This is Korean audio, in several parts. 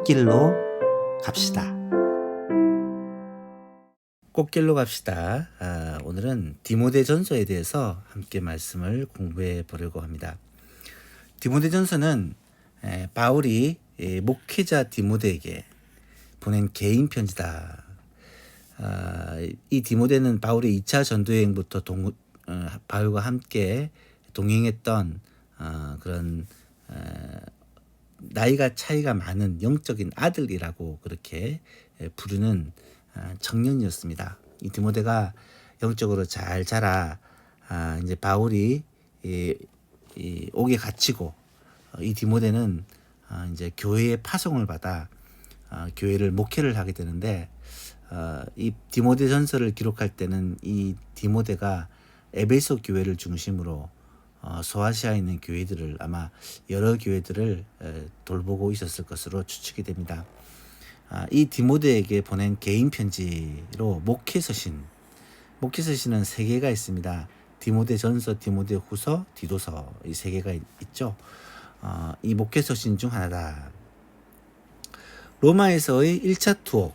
꽃길로 갑시다. 꽃길로 갑시다. 아, 오늘은 디모데 전서에 대해서 함께 말씀을 공부해 보려고 합니다. 디모데 전서는 에, 바울이 에, 목회자 디모데에게 보낸 개인 편지다. 아, 이 디모데는 바울의 2차 전도 여행부터 동, 어, 바울과 함께 동행했던 어, 그런 어, 나이가 차이가 많은 영적인 아들이라고 그렇게 부르는 아, 청년이었습니다. 이 디모데가 영적으로 잘 자라 아, 이제 바울이 옥에 갇히고 어, 이 디모데는 아, 이제 교회의 파송을 받아 교회를 목회를 하게 되는데 어, 이 디모데 전서를 기록할 때는 이 디모데가 에베소 교회를 중심으로 어, 소아시아에 있는 교회들을 아마 여러 교회들을 돌보고 있었을 것으로 추측이 됩니다. 아, 이 디모데에게 보낸 개인 편지로 목회 서신, 목회 서신은 세 개가 있습니다. 디모데 전서, 디모데 후서, 디도서 이 세 개가 있죠. 어, 이 목회 서신 중 하나다. 로마에서의 1차 투옥,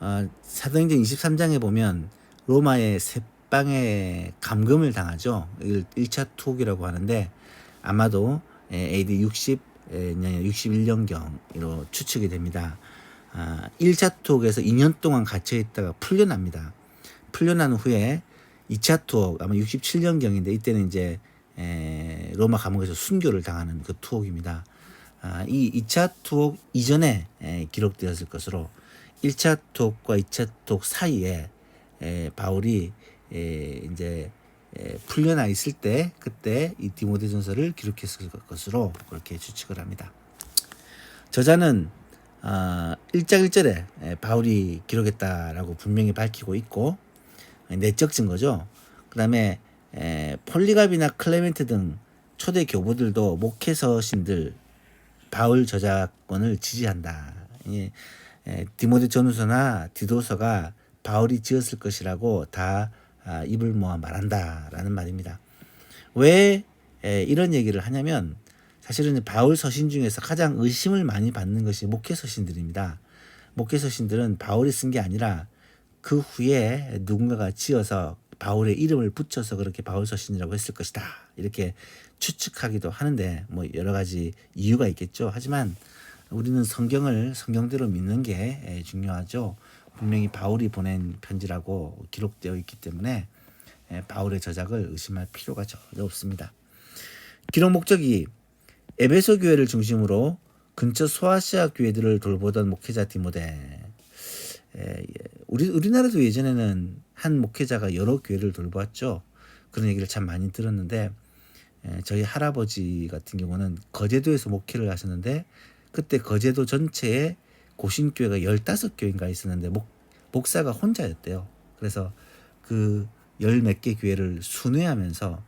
어, 사도행전 23장에 보면 로마의 세 빵에 감금을 당하죠. 1차 투옥이라고 하는데 아마도 AD 60, 61년경으로 추측이 됩니다. 1차 아, 투옥에서 2년 동안 갇혀 있다가 풀려납니다. 풀려난 후에 2차 투옥 아마 67년경인데 이때는 이제 로마 감옥에서 순교를 당하는 그 투옥입니다. 아, 이 2차 투옥 이전에 기록되었을 것으로 1차 투옥과 2차 투옥 사이에 바울이 에, 이제 에, 풀려나 있을 때 그때 이 디모데전서를 기록했을 것으로 그렇게 추측을 합니다. 저자는 어, 1장 1절에 바울이 기록했다라고 분명히 밝히고 있고 내적 증거죠. 그 다음에 폴리갑이나 클레멘트 등 초대 교부들도 목회서신들 바울 저작권을 지지한다. 예, 디모데 전후서나 디도서가 바울이 지었을 것이라고 다 아, 입을 모아 말한다라는 말입니다. 왜 이런 얘기를 하냐면 사실은 바울 서신 중에서 가장 의심을 많이 받는 것이 목회 서신들입니다. 목회 서신들은 바울이 쓴 게 아니라 그 후에 누군가가 지어서 바울의 이름을 붙여서 그렇게 바울 서신이라고 했을 것이다. 이렇게 추측하기도 하는데 뭐 여러 가지 이유가 있겠죠. 하지만 우리는 성경을 성경대로 믿는 게 중요하죠. 분명히 바울이 보낸 편지라고 기록되어 있기 때문에 예, 바울의 저작을 의심할 필요가 전혀 없습니다. 기록 목적이 에베소 교회를 중심으로 근처 소아시아 교회들을 돌보던 목회자 디모데. 예, 예. 우리 우리나라도 예전에는 한 목회자가 여러 교회를 돌보았죠. 그런 얘기를 참 많이 들었는데 저희 할아버지 같은 경우는 거제도에서 목회를 하셨는데 그때 거제도 전체에 고신교회가 15교회인가 있었는데 목, 목사가 혼자였대요. 그래서 그 열 몇 개 교회를 순회하면서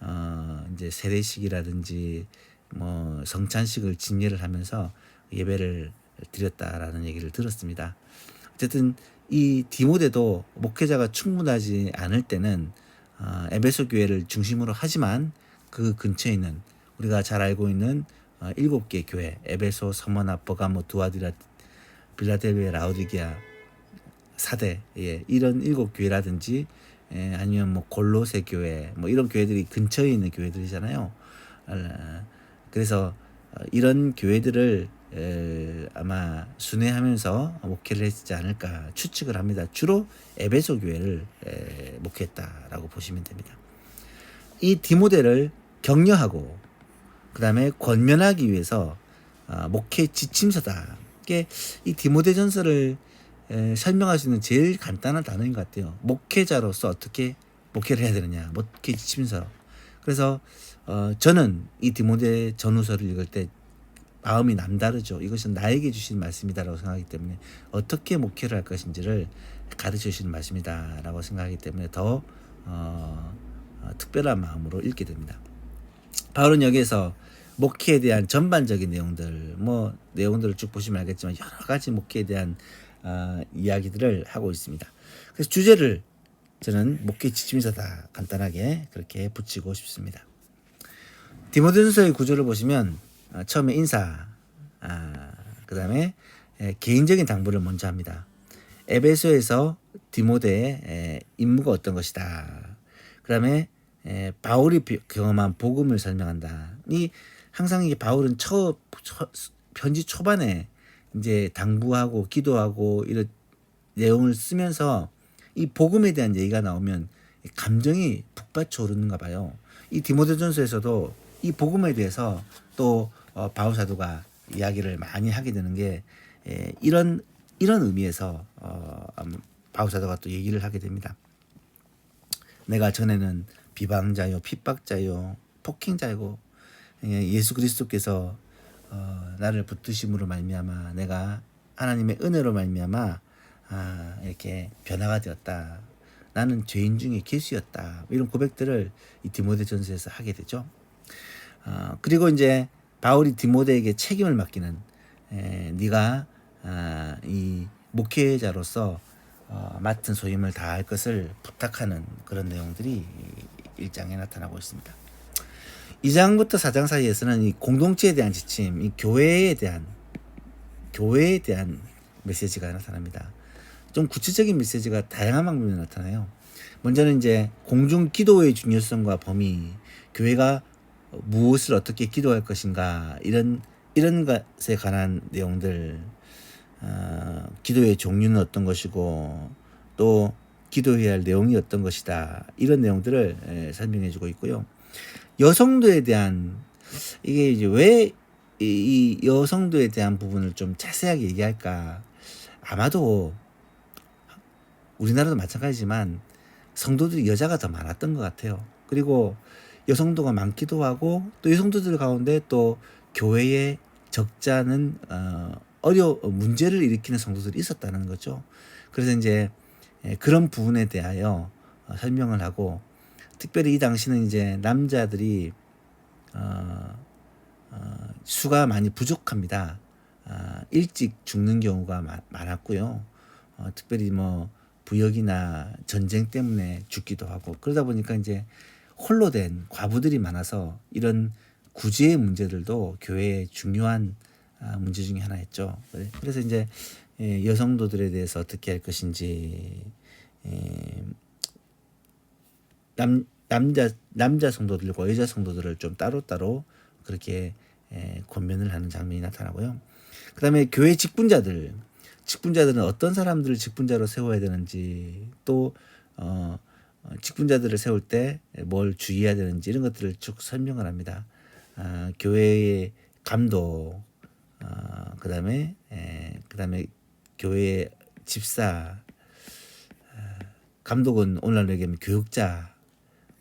어 이제 세례식이라든지 뭐 성찬식을 진예를 하면서 예배를 드렸다라는 얘기를 들었습니다. 어쨌든 이 디모데도 목회자가 충분하지 않을 때는 어, 에베소 교회를 중심으로 하지만 그 근처에 있는 우리가 잘 알고 있는 어, 일곱 개 교회 에베소, 서머나, 버가모, 두아디라, 빌라델비아, 라우디게아, 사대 예, 이런 일곱 교회라든지 예, 아니면 뭐 골로새 교회 뭐 이런 교회들이 근처에 있는 교회들이잖아요. 어, 그래서 어, 이런 교회들을 에, 아마 순회하면서 목회를 했지 않을까 추측을 합니다. 주로 에베소 교회를 에, 목회했다라고 보시면 됩니다. 이 디모데를 격려하고 그 다음에 권면하기 위해서 어, 목회 지침서다. 이게 이 디모데 전서를 설명할 수 있는 제일 간단한 단어인 것 같아요. 목회자로서 어떻게 목회를 해야 되느냐, 목회 지침서. 그래서 어, 저는 이 디모데 전후서를 읽을 때 마음이 남다르죠. 이것은 나에게 주신 말씀이다라고 생각하기 때문에 어떻게 목회를 할 것인지를 가르쳐 주시는 말씀이다라고 생각하기 때문에 더 어, 어, 특별한 마음으로 읽게 됩니다. 바울은 여기에서 목회에 대한 전반적인 내용들, 뭐 내용들을 쭉 보시면 알겠지만 여러 가지 목회에 대한 어, 이야기들을 하고 있습니다. 그래서 주제를 저는 목회 지침서다 간단하게 그렇게 붙이고 싶습니다. 디모데전서의 구조를 보시면 어, 처음에 인사, 아, 그 다음에 개인적인 당부를 먼저 합니다. 에베소에서 디모데의 에, 임무가 어떤 것이다. 그 다음에 바울이 비- 경험한 복음을 설명한다. 이 항상 이게 바울은 처, 처 편지 초반에 이제 당부하고 기도하고 이런 내용을 쓰면서 이 복음에 대한 얘기가 나오면 감정이 북받쳐 오르는가 봐요. 이 디모데전서에서도 이 복음에 대해서 또 어, 바울 사도가 이야기를 많이 하게 되는 게 에, 이런 이런 의미에서 어, 음, 바울 사도가 또 얘기를 하게 됩니다. 내가 전에는 비방자요, 핍박자요, 폭행자이고 예, 예수 그리스도께서 어, 나를 붙드심으로 말미암아 내가 하나님의 은혜로 말미암아 아, 이렇게 변화가 되었다. 나는 죄인 중에 개수였다. 이런 고백들을 이 디모데전서에서 하게 되죠. 어, 그리고 이제 바울이 디모데에게 책임을 맡기는 에, 네가 아, 이 목회자로서 어, 맡은 소임을 다할 것을 부탁하는 그런 내용들이 1장에 나타나고 있습니다. 2장부터 4장 사이에서는 이 공동체에 대한 지침, 이 교회에 대한 교회에 대한 메시지가 나타납니다. 좀 구체적인 메시지가 다양한 방법이 나타나요. 먼저는 이제 공중 기도의 중요성과 범위, 교회가 무엇을 어떻게 기도할 것인가 이런 이런 것에 관한 내용들, 어, 기도의 종류는 어떤 것이고 또 기도해야 할 내용이 어떤 것이다 이런 내용들을 에, 설명해주고 있고요. 여성도에 대한 이게 이제 왜 이 여성도에 대한 부분을 좀 자세하게 얘기할까? 아마도 우리나라도 마찬가지지만 성도들이 여자가 더 많았던 것 같아요. 그리고 여성도가 많기도 하고 또 여성도들 가운데 또 교회에 적잖은 어, 어려 문제를 일으키는 성도들이 있었다는 거죠. 그래서 이제 예, 그런 부분에 대하여 어, 설명을 하고 특별히 이 당시는 이제 남자들이 어, 어, 수가 많이 부족합니다. 아, 일찍 죽는 경우가 마- 많았고요. 어, 특별히 뭐 부역이나 전쟁 때문에 죽기도 하고 그러다 보니까 이제 홀로 된 과부들이 많아서 이런 구제의 문제들도 교회의 중요한 아, 문제 중에 하나였죠. 그래- 그래서 이제 예, 여성도들에 대해서 어떻게 할 것인지 예, 남 남자 남자 성도들과 여자 성도들을 좀 따로 따로 그렇게 에, 권면을 하는 장면이 나타나고요. 그다음에 교회 직분자들 직분자들은 어떤 사람들을 직분자로 세워야 되는지 또 어, 어, 직분자들을 세울 때 뭘 주의해야 되는지 이런 것들을 쭉 설명을 합니다. 아, 교회의 감독, 아, 그다음에 에, 그다음에 교회의 집사, 아, 감독은 오늘날로 얘기하면 교육자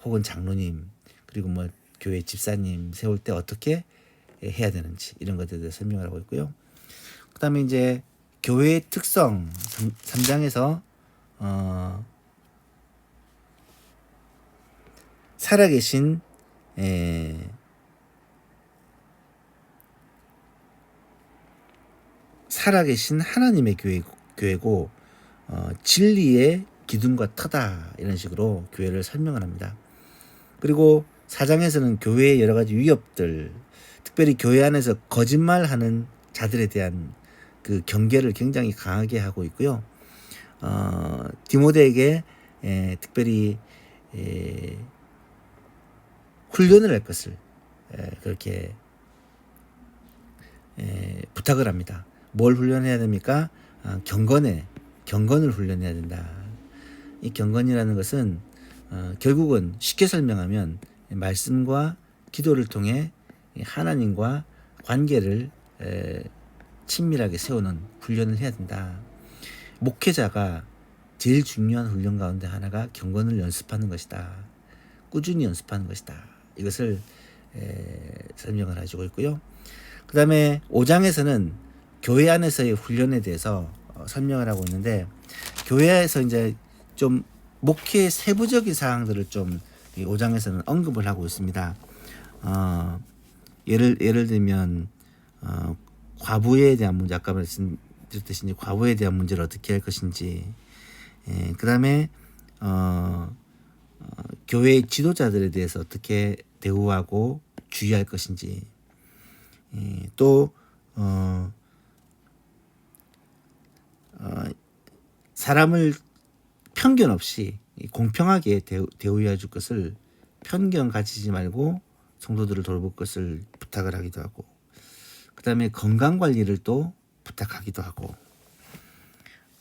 혹은 장로님 그리고 뭐 교회 집사님 세울 때 어떻게 해야 되는지 이런 것들에 대해 설명을 하고 있고요. 그다음에 이제 교회의 특성 3 장에서 어 살아계신 에, 살아계신 하나님의 교회, 교회고 어, 진리의 기둥과 터다 이런 식으로 교회를 설명을 합니다. 그리고 사장에서는 교회의 여러 가지 위협들, 특별히 교회 안에서 거짓말하는 자들에 대한 그 경계를 굉장히 강하게 하고 있고요. 어, 디모데에게 에, 특별히 에, 훈련을 할 것을 에, 그렇게 에, 부탁을 합니다. 뭘 훈련해야 됩니까? 아, 경건에 경건을 훈련해야 된다. 이 경건이라는 것은 어, 결국은 쉽게 설명하면 말씀과 기도를 통해 하나님과 관계를 에, 친밀하게 세우는 훈련을 해야 된다. 목회자가 제일 중요한 훈련 가운데 하나가 경건을 연습하는 것이다. 꾸준히 연습하는 것이다. 이것을 에, 설명을 해주고 있고요. 그 다음에 5장에서는 교회 안에서의 훈련에 대해서 어, 설명을 하고 있는데 교회에서 이제 좀 목회 세부적인 사항들을 좀이 5장에서는 언급을 하고 있습니다. 어, 예를 예를 들면 어, 과부에 대한 문제 아까 말씀드렸듯이 과부에 대한 문제를 어떻게 할 것인지 예, 그다음에 어, 어, 교회 지도자들에 대해서 어떻게 대우하고 주의할 것인지 예, 또 어, 어, 사람을 편견 없이 공평하게 대우, 대우해 줄 것을 편견 가지지 말고 성도들을 돌볼 것을 부탁을 하기도 하고 그 다음에 건강 관리를 또 부탁하기도 하고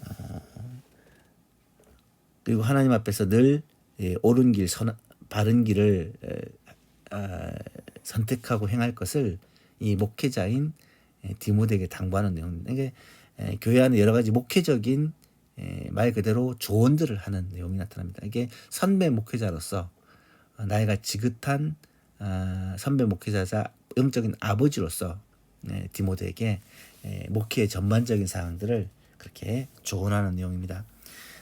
어, 그리고 하나님 앞에서 늘 예, 옳은 길, 선, 바른 길을 에, 아, 선택하고 행할 것을 이 목회자인 에, 디모데에게 당부하는 에, 교회 안에 여러 가지 목회적인 에, 말 그대로 조언들을 하는 내용이 나타납니다. 이게 선배 목회자로서 어, 나이가 지긋한 아, 선배 목회자자 영적인 아버지로서 네, 디모데에게 에, 목회의 전반적인 사항들을 그렇게 조언하는 내용입니다.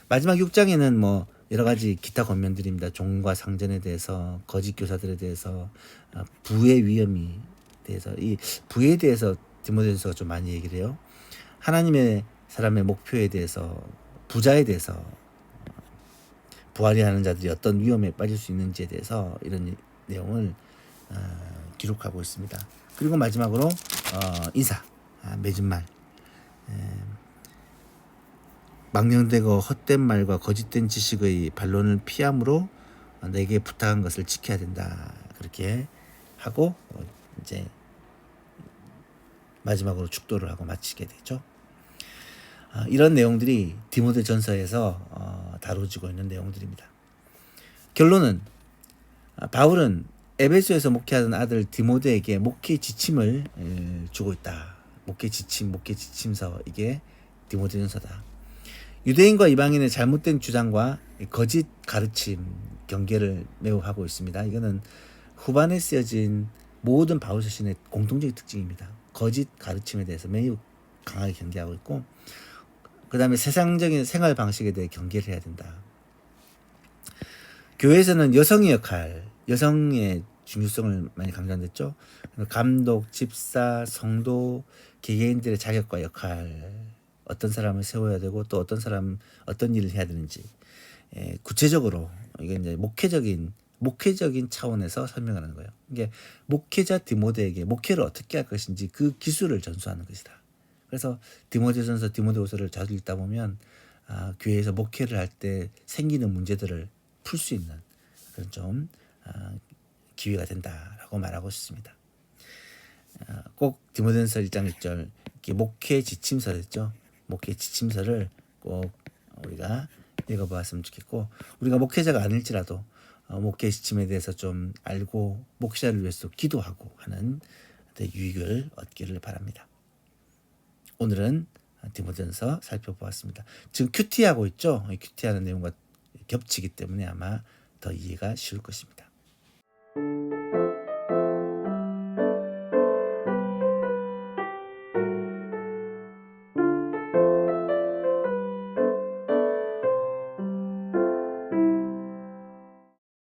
마지막 6장에는 뭐 여러 가지 기타 권면들입니다. 종과 상전에 대해서 거짓 교사들에 대해서 아, 부의 위험이 대해서 이 부에 대해서 디모데전서가 좀 많이 얘기를 해요. 하나님의 사람의 목표에 대해서 부자에 대해서 부활이 하는 자들이 어떤 위험에 빠질 수 있는지에 대해서 이런 내용을 어, 기록하고 있습니다. 그리고 마지막으로 어, 인사 아, 맺은 말 망령되고 헛된 말과 거짓된 지식의 반론을 피함으로 내게 부탁한 것을 지켜야 된다. 그렇게 하고 어, 이제 마지막으로 축도를 하고 마치게 되죠. 아, 이런 내용들이 디모데 전서에서 어, 다뤄지고 있는 내용들입니다. 결론은 아, 바울은 에베소에서 목회하던 아들 디모데에게 목회 지침을 에, 주고 있다. 목회 지침, 목회 지침서 이게 디모데전서다. 유대인과 이방인의 잘못된 주장과 거짓 가르침 경계를 매우 하고 있습니다. 이거는 후반에 쓰여진 모든 바울 서신의 공통적인 특징입니다. 거짓 가르침에 대해서 매우 강하게 경계하고 있고 그 다음에 세상적인 생활 방식에 대해 경계를 해야 된다. 교회에서는 여성의 역할, 여성의 중요성을 많이 강조했죠. 감독, 집사, 성도, 개개인들의 자격과 역할, 어떤 사람을 세워야 되고 또 어떤 사람 어떤 일을 해야 되는지 에, 구체적으로 이게 이제 목회적인 목회적인 차원에서 설명하는 거예요. 이게 목회자 디모데에게 목회를 어떻게 할 것인지 그 기술을 전수하는 것이다. 그래서 디모데전서 디모데후서를 자주 읽다 보면 아, 교회에서 목회를 할 때 생기는 문제들을 풀 수 있는 그런 좀 아, 기회가 된다라고 말하고 싶습니다. 아, 꼭 디모데전서 1장 1절 이렇게 목회 지침서였죠. 목회 지침서를 꼭 우리가 읽어보았으면 좋겠고 우리가 목회자가 아닐지라도 어, 목회 지침에 대해서 좀 알고 목회자를 위해서 기도하고 하는 유익을 얻기를 바랍니다. 오늘은 디모전서 살펴보았습니다. 지금 큐티하고 있죠. 큐티하는 내용과 겹치기 때문에 아마 더 이해가 쉬울 것입니다.